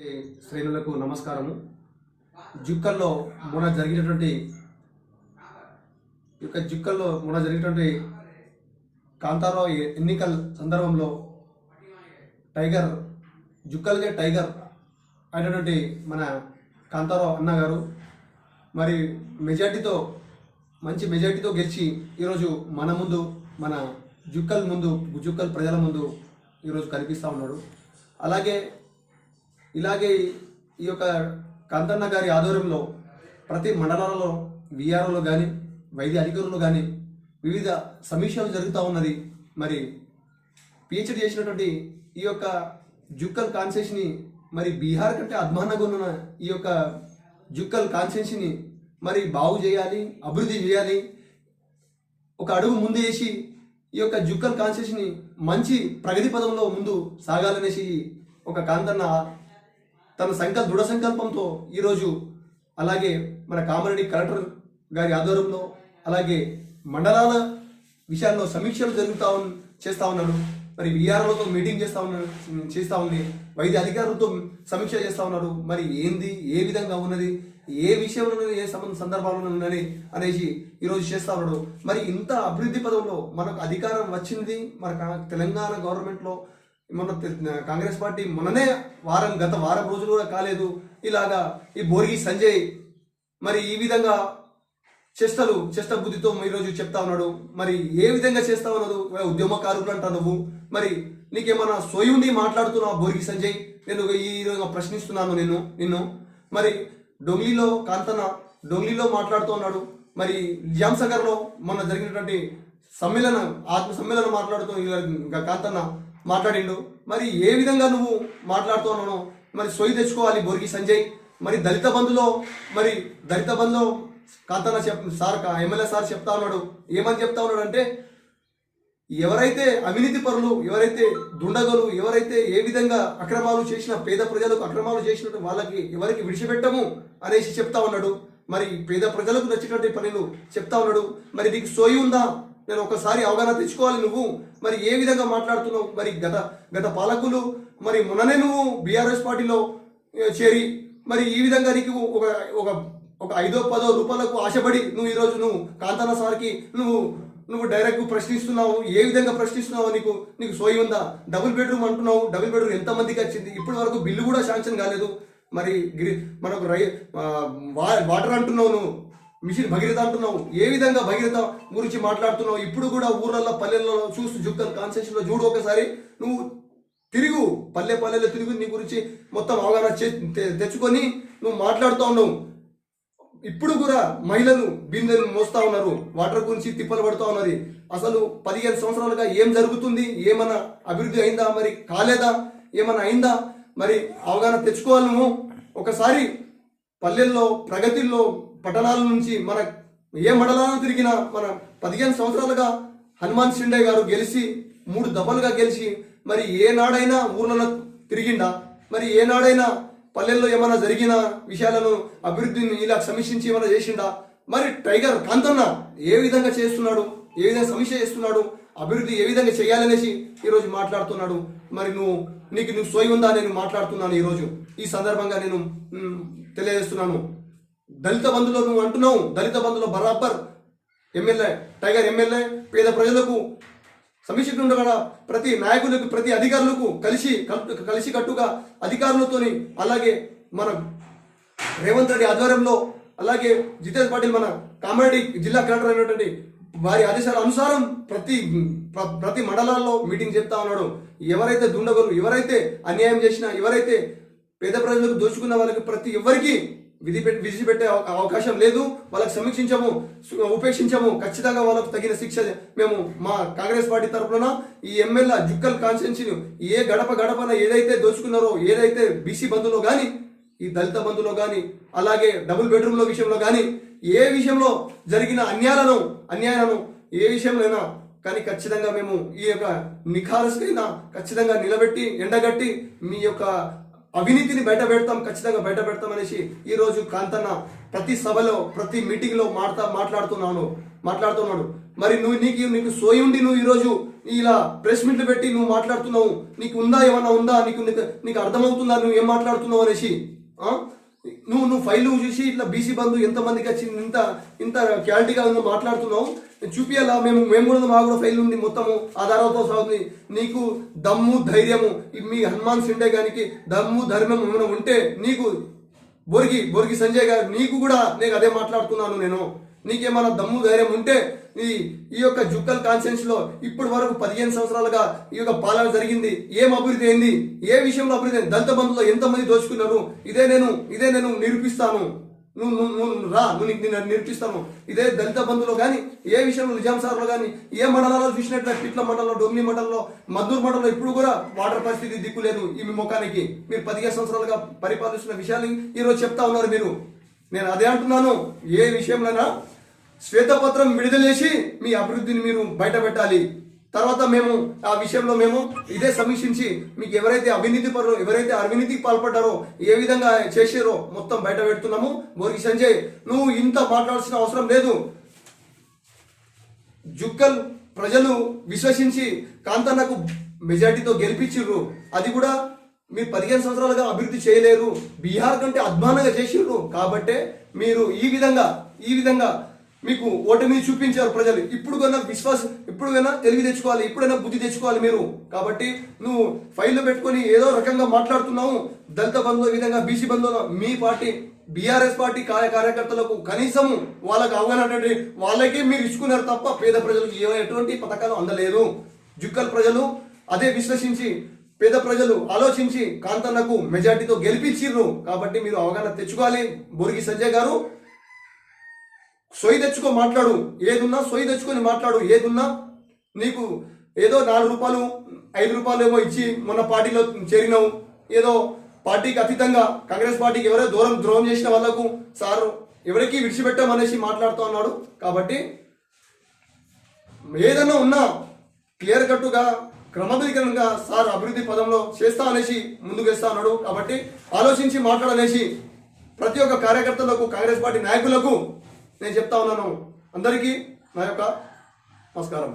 శ్రేణులకు నమస్కారము. జుక్కల్లో మొన్న జరిగినటువంటి యొక్క జుక్కల్లో మొన్న జరిగినటువంటి కాంతారావు ఎన్నికల సందర్భంలో టైగర్ జుక్కల్గే టైగర్ అయినటువంటి మన కాంతారావు అన్నగారు మరి మెజార్టీతో మంచి మెజార్టీతో గెలిచి ఈరోజు మన ముందు మన జుక్కల్ ముందు జుక్కల్ ప్రజల ముందు ఈరోజు కనిపిస్తూ ఉన్నాడు. అలాగే ఇలాగే ఈ యొక్క కాంతన్న గారి ఆధ్వర్యంలో ప్రతి మండలాలలో విఆర్ఓలు కానీ వైద్య అధికారులు కానీ వివిధ సమీక్షలు జరుగుతూ ఉన్నది. మరి పిహెచ్డి చేసినటువంటి ఈ యొక్క జుక్కల్ కాన్సెన్స్ని మరి బీహార్ కంటే అధ్వానంగా ఉన్న ఈ యొక్క జుక్కల్ కాన్సెన్స్ని మరి బాగు చేయాలి అభివృద్ధి చేయాలి. ఒక అడుగు ముందు వేసి ఈ యొక్క జుక్కల్ కాన్సెన్స్ని మంచి ప్రగతి పదంలో ముందు సాగాలనేసి ఒక కాంతన్న తన సంకల్ప దృఢ సంకల్పంతో ఈరోజు అలాగే మన కామరెడ్డి కలెక్టర్ గారి ఆధ్వర్యంలో అలాగే మండలాల విషయాల్లో సమీక్షలు జరుగుతూ చేస్తూ చేస్తా ఉన్నాడు మరి విఆర్ఓతో మీటింగ్ చేస్తూ ఉన్నాడు చేస్తూ ఉంది. వైద్య అధికారులతో సమీక్ష చేస్తూ ఉన్నారు. మరి ఏంది ఏ విధంగా ఉన్నది ఏ విషయంలో ఏ సంబంధ సందర్భాల్లో ఉన్నది అనేసి ఈరోజు చేస్తూ ఉన్నాడు మరి ఇంత అభివృద్ధి పదంలో మనకు అధికారం వచ్చింది మన తెలంగాణ గవర్నమెంట్లో మొన్న తె- కాంగ్రెస్ పార్టీ మొన్ననే వారం గత వారం రోజులు కూడా కాలేదు. ఇలాగా ఈ బోర్గి సంజయ్ మరి ఈ విధంగా చేష్టలు చేష్ట బుద్ధితో ఈరోజు చెప్తా ఉన్నాడు. మరి ఏ విధంగా చేస్తా ఉన్నాడు? ఉద్యమకారులు అంటా నువ్వు మరి నీకేమన్నా సోయి ఉండి బోర్గి సంజయ్? నేను ఈ విధంగా ప్రశ్నిస్తున్నాను నేను నిన్ను. మరి డొంగ్లీలో కాంతన డొంగ్లీలో మాట్లాడుతూ ఉన్నాడు. మరి జాంసగర్లో మొన్న జరిగినటువంటి సమ్మేళనం ఆత్మ సమ్మేళనం మాట్లాడుతూ కాంతన్న. మాట్లాడిండు. మరి ఏ విధంగా నువ్వు మాట్లాడుతున్నాను మరి సొయ్యి తెచ్చుకోవాలి బోర్గి సంజయ్. మరి దళిత బంధులో మరి దళిత బంధులో కాంతన్న చెప్ సార్ ఎమ్మెల్యే సార్ చెప్తా ఉన్నాడు. ఏమని చెప్తా ఉన్నాడు అంటే ఎవరైతే అవినీతి పరులు ఎవరైతే దుండగలు ఎవరైతే ఏ విధంగా అక్రమాలు చేసిన పేద ప్రజలకు అక్రమాలు చేసినట్టు వాళ్ళకి ఎవరికి విడిచిపెట్టము అనేసి చెప్తా ఉన్నాడు. మరి పేద ప్రజలకు నచ్చినటువంటి పనులు చెప్తా ఉన్నాడు. మరి నీకు సోయి ఉందా? నేను ఒకసారి అవగాహన తెచ్చుకోవాలి నువ్వు. మరి ఏ విధంగా మాట్లాడుతున్నావు? మరి గత గత పాలకులు మరి మొన్ననే నువ్వు బీఆర్ఎస్ పార్టీలో చేరి మరి ఈ విధంగా నీకు ఒక ఒక ఒక ఐదో పదో రూపాయలకు ఆశపడి నువ్వు ఈరోజు నువ్వు కాంతాన సార్కి నువ్వు నువ్వు డైరెక్ట్ ప్రశ్నిస్తున్నావు. ఏ విధంగా ప్రశ్నిస్తున్నావు నీకు? నీకు సోయి ఉందా? డబుల్ బెడ్రూమ్ అంటున్నావు. డబుల్ బెడ్రూమ్ ఎంతమందికి వచ్చింది? ఇప్పటి వరకు బిల్లు కూడా శాంక్షన్ కాలేదు. మరి గిరి మనకు రై వా- వాటర్ అంటున్నావు నువ్వు. మిషన్ భగీరథ అంటున్నావు. ఏ విధంగా భగీరథ గురించి మాట్లాడుతున్నావు? ఇప్పుడు కూడా ఊర్లలో పల్లెల్లో చూస్తూ జుక్కలు కాన్సెషన్ చూడు ఒకసారి. నువ్వు తిరుగు. పల్లె పల్లెలో తిరుగు నీ గురించి మొత్తం అవగాహన తె- తెచ్చుకొని నువ్వు మాట్లాడుతూ ఉన్నావు. ఇప్పుడు కూడా మహిళలు బిందెలు మోస్తా ఉన్నారు. వాటర్ గురించి తిప్పలు పడుతూ ఉన్నది అసలు పదిహేను సంవత్సరాలుగా ఏం జరుగుతుంది? ఏమైనా అభివృద్ధి అయిందా? మరి కాలేదా? ఏమైనా అయిందా? మరి అవగాహన తెచ్చుకోవాలి నువ్వు. ఒకసారి పల్లెల్లో ప్రగతిలో పట్టణాల నుంచి మన ఏ మండలాలను తిరిగినా మన పదిహేను సంవత్సరాలుగా హనుమాన్ షిండే గారు గెలిచి మూడు దఫలుగా గెలిచి మరి ఏనాడైనా ఊర్లలో తిరిగిండా? మరి ఏనాడైనా పల్లెల్లో ఏమైనా జరిగిన విషయాలను అభివృద్ధిని ఇలా సమీక్షించి ఏమైనా చేసిండా? మరి టైగర్ కాంతన్న ఏ విధంగా చేస్తున్నాడు? ఏ విధంగా సమీక్ష చేస్తున్నాడు? అభివృద్ధి ఏ విధంగా చేయాలనేసి ఈరోజు మాట్లాడుతున్నాడు. మరి నువ్వు నీకు నువ్వు సోయి ఉందా నేను మాట్లాడుతున్నాను ఈరోజు. ఈ సందర్భంగా నేను తెలియజేస్తున్నాను. దళిత బంధులో మేము అంటున్నాం. దళిత బంధులో బరాబర్ ఎమ్మెల్యే టైగర్ ఎమ్మెల్యే పేద ప్రజలకు సమీక్షకులు ఉండగా ప్రతి నాయకులకు ప్రతి అధికారులకు కలిసి కలిసి కట్టుగా అధికారులతోని అలాగే మన రేవంత్ రెడ్డి ఆధ్వర్యంలో అలాగే జితేష్ పాటిల్ మన కామారెడ్డి జిల్లా కలెక్టర్ అయినటువంటి వారి ఆదేశాల అనుసారం ప్రతి ప్ర- ప్రతి మండలాల్లో మీటింగ్ చెప్తా ఉన్నాడు. ఎవరైతే దుండగులు ఎవరైతే అన్యాయం చేసినా ఎవరైతే పేద ప్రజలకు దోచుకున్న వాళ్ళకి ప్రతి ఎవరికి విధి పెట్టి విడిచిపెట్టే అవకాశం లేదు. వాళ్ళకి సమీక్షించము ఉపేక్షించము. ఖచ్చితంగా వాళ్ళకు తగిన శిక్ష మేము మా కాంగ్రెస్ పార్టీ తరఫున ఈ ఎమ్మెల్యే జుక్కల్ కాన్స్టిట్యున్సీని ఏ గడప గడపన ఏదైతే దోచుకున్నారో ఏదైతే బీసీ బంధులో కానీ ఈ దళిత బంధులో కానీ అలాగే డబుల్ బెడ్రూమ్లో విషయంలో కానీ ఏ విషయంలో జరిగిన అన్యాయాలను అన్యాయాలను ఏ విషయంలోనైనా కానీ ఖచ్చితంగా మేము ఈ యొక్క నిఖారసైన ఖచ్చితంగా నిలబెట్టి ఎండగట్టి మీ యొక్క అవినీతిని బయట పెడతాం ఖచ్చితంగా బయట పెడతాం అనేసి ఈరోజు కాంతన్న ప్రతి సభలో ప్రతి మీటింగ్లో మాట్లా మాట్లాడుతున్నాను మాట్లాడుతున్నాడు. మరి నువ్వు నీకు నీకు సోయి ఉండి నువ్వు ఈరోజు ఇలా ప్రెస్ మీట్లు పెట్టి నువ్వు మాట్లాడుతున్నావు. నీకు ఉందా ఏమన్నా ఉందా? నీకు నీకు నీకు అర్థమవుతుందా? నువ్వు ఏం మాట్లాడుతున్నావు అనేసి నువ్వు నువ్వు ఫైల్ చూసి ఇట్లా బీసీ బంధు ఎంతమందికి వచ్చింది ఇంత ఇంత క్లారిటీగా ఉందో మాట్లాడుతున్నావు. చూపియాలా? మేము మేము కూడా మా కూడా ఫైల్ ఉంది మొత్తము ఆధారాలతో సాగుతుంది నీకు దమ్ము ధైర్యము మీ హనుమాన్ సిండే గారికి దమ్ము ధర్మం ఏమైనా ఉంటే నీకు బొరిగి బొరిగి సంజయ్ గారు నీకు కూడా నేను అదే మాట్లాడుతున్నాను నేను. నీకేమైనా దమ్ము ధైర్యం ఉంటే ఈ ఈ యొక్క జుక్కల్ కాన్సెన్స్లో ఇప్పటి వరకు పదిహేను సంవత్సరాలుగా ఈ యొక్క పాలన జరిగింది. ఏం అభివృద్ధి అయింది? ఏ విషయంలో అభివృద్ధి అయింది? దళిత బంధులో ఎంతమంది దోచుకున్నారు? ఇదే నేను ఇదే నేను నిరూపిస్తాను. నువ్వు నువ్వు రా. నువ్వు నీకు నేను నిరూపిస్తాను. ఇదే దళిత బంధులో కానీ ఏ విషయంలో నిజాం సార్లో కానీ ఏ మండలాల్లో చూసినట్లయితే పిట్ల మండలంలో డొమ్ని మండలంలో మద్దూరు మండలంలో ఇప్పుడు కూడా వాటర్ పరిస్థితి దిక్కులేదు ఈ ముఖానికి. మీరు పదిహేను సంవత్సరాలుగా పరిపాలిస్తున్న విషయాలు ఈరోజు చెప్తా ఉన్నారు మీరు. నేను అదే అంటున్నాను. ఏ విషయంలోనా శ్వేతపత్రం విడుదల చేసి మీ అభివృద్ధిని మీరు బయట పెట్టాలి తర్వాత మేము ఆ విషయంలో మేము ఇదే సమీక్షించి మీకు ఎవరైతే అవినీతి పరులు ఎవరైతే అవినీతికి పాల్పడ్డారో ఏ విధంగా చేసారో మొత్తం బయట పెడుతున్నాము. బోరికి సంజయ్ నువ్వు ఇంత మాట్లాడాల్సిన అవసరం లేదు. జుక్కల్ ప్రజలు విశ్వసించి కాంతన్నకు మెజార్టీతో గెలిపించిర్రు. అది కూడా మీరు పదిహేను సంవత్సరాలుగా అభివృద్ధి చేయలేరు. బీహార్ కంటే అధ్వానంగా చేసిర్రు. కాబట్టే మీరు ఈ విధంగా ఈ విధంగా మీకు ఓటమి చూపించారు ప్రజలు. ఇప్పుడు కన్నా విశ్వాసం ఇప్పుడు కన్నా తెలివి తెచ్చుకోవాలి ఇప్పుడైనా బుద్ధి తెచ్చుకోవాలి మీరు. కాబట్టి నువ్వు ఫైల్లో పెట్టుకొని ఏదో రకంగా మాట్లాడుతున్నావు. దళిత బంధువుల విధంగా బీసీ బంధువుల మీ పార్టీ బీఆర్ఎస్ పార్టీ కార్య కార్యకర్తలకు కనీసం వాళ్ళకు అవగాహన వాళ్ళకే మీరు ఇచ్చుకున్నారు తప్ప పేద ప్రజలకు ఏ ఎటువంటి పథకాలు అందలేదు. జుక్కల్ ప్రజలు అదే విశ్లేషించి పేద ప్రజలు ఆలోచించి కాంతన్నకు మెజార్టీతో గెలిపించిర్రు. కాబట్టి మీరు అవగాహన తెచ్చుకోవాలి. బొరిగి సంజయ్ గారు సొయ్యి తెచ్చుకో మాట్లాడు. ఏదున్నా సొయ్యి తెచ్చుకొని మాట్లాడు. ఏదున్నా నీకు ఏదో నాలుగు రూపాయలు ఐదు రూపాయలు ఏమో ఇచ్చి మొన్న పార్టీలో చేరినావు. ఏదో పార్టీకి అతీతంగా కాంగ్రెస్ పార్టీకి ఎవరో దూరం ద్రోహం చేసిన వాళ్ళకు సార్ ఎవరికి విడిచిపెట్టామనేసి మాట్లాడుతూ ఉన్నాడు. కాబట్టి ఏదైనా ఉన్నా క్లియర్ కట్టుగా క్రమబద్ధీకరణగా సార్ అభివృద్ధి పదంలో చేస్తా అనేసి ముందుకు వేస్తా ఉన్నాడు కాబట్టి ఆలోచించి మాట్లాడనేసి ప్రతి ఒక్క కార్యకర్తలకు కాంగ్రెస్ పార్టీ నాయకులకు నేను చెప్తా ఉన్నాను. అందరికీ నా యొక్క నమస్కారం.